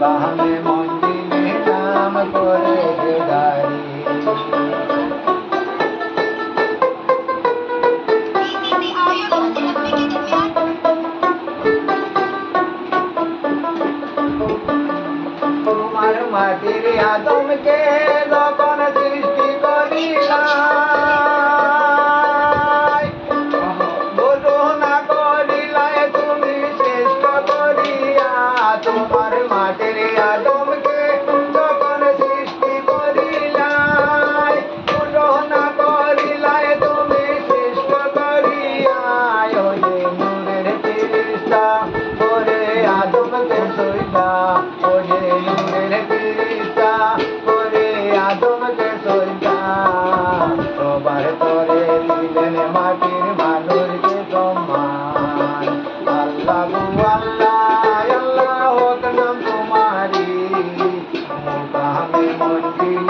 বাহানে মন্দিরে কাম করে তোমার মাটির আদমকে সবার তরে দিলেন মাটির মানুষকে সম্মান। আল্লাহ আল্লাহ নাম তোমারি মন্দির